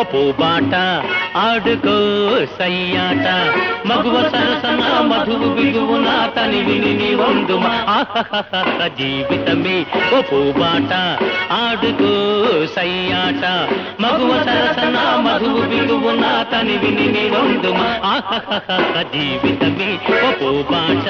పప్పు బాట ఆడుకో సయ్యాట. మగువ సరసన మధువు బిగువున తని విని వందుమ. ఆహహహ జీవితమే పప్పు బాట ఆడుకో సయ్యాట. మగువ సరసన మధువు బిగువున తని విని వందుమ. ఆహహహ జీవితమే పప్పు బాట.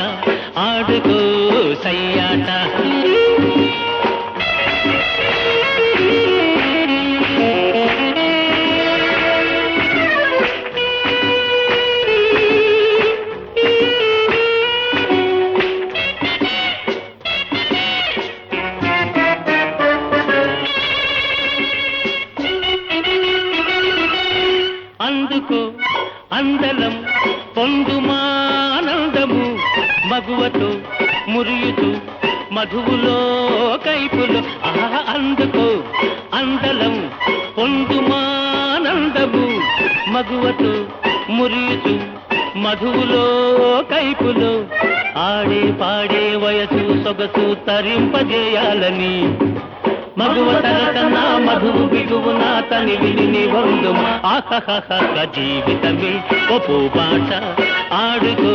అందుకో అందలం పొందుమానందము మగువతో మురియుతూ మధువులో కైపులు. ఆహ అందుకో అందలం పొందుమానందము మగువతో మురియుతూ మధువులో కైపులు. ఆడే పాడే వయసు సొగసు తరింపజేయాలని మగువ తరతన మధువు బిగువున తని విని వందు. ఆహహహ జీవితమే ఒప్పు బాట ఆడుకో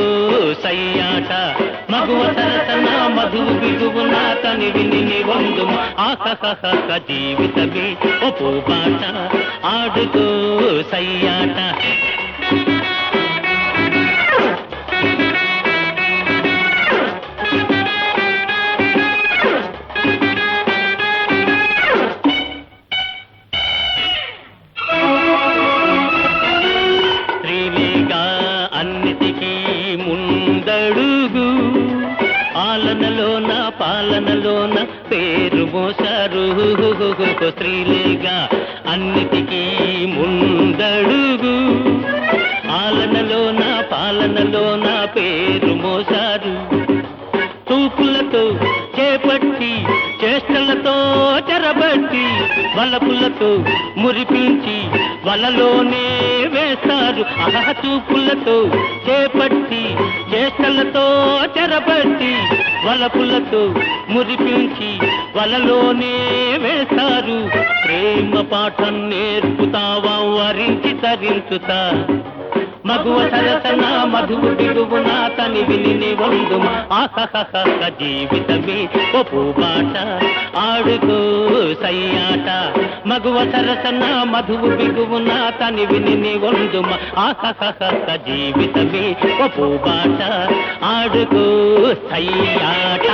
సయ్యాట. మగువ తరతన మధువు బిగువున తని విని వందు. ఆహహహ జీవితమే ఒప్పు బాట ఆడుకో సయ్యాట. ముందడుగు ఆలనలోన పాలనలోన పేరు మోసారు స్త్రీలేగా అన్నిటికీ ముందడుగు. ఆలనలోన పాలనలోన పేరు మోసారు తూపులతో చేపట్టి చేష్టలతో చెరబట్టి వలపులతో మురిపించి వలలోనే వేస్తారు. అహ చూపులతో చేపట్టి చేష్టలతో చెరబట్టి వలపులతో మురిపించి వలలోనే వేస్తారు. ప్రేమ పాఠం నేర్పుతావా వరించి తరించుతా మగువ సరసన మధువు బిగువున తని విని వందు ఆహహహ జీవితమే ఒప్పు బాట. ఆడుకో సయ్యాట. మగువ సరసన మధువు బిగువున తని విని వందు ఆహహహ జీవితమే. ఒప్పు బాట ఆడుకో సయ్యాట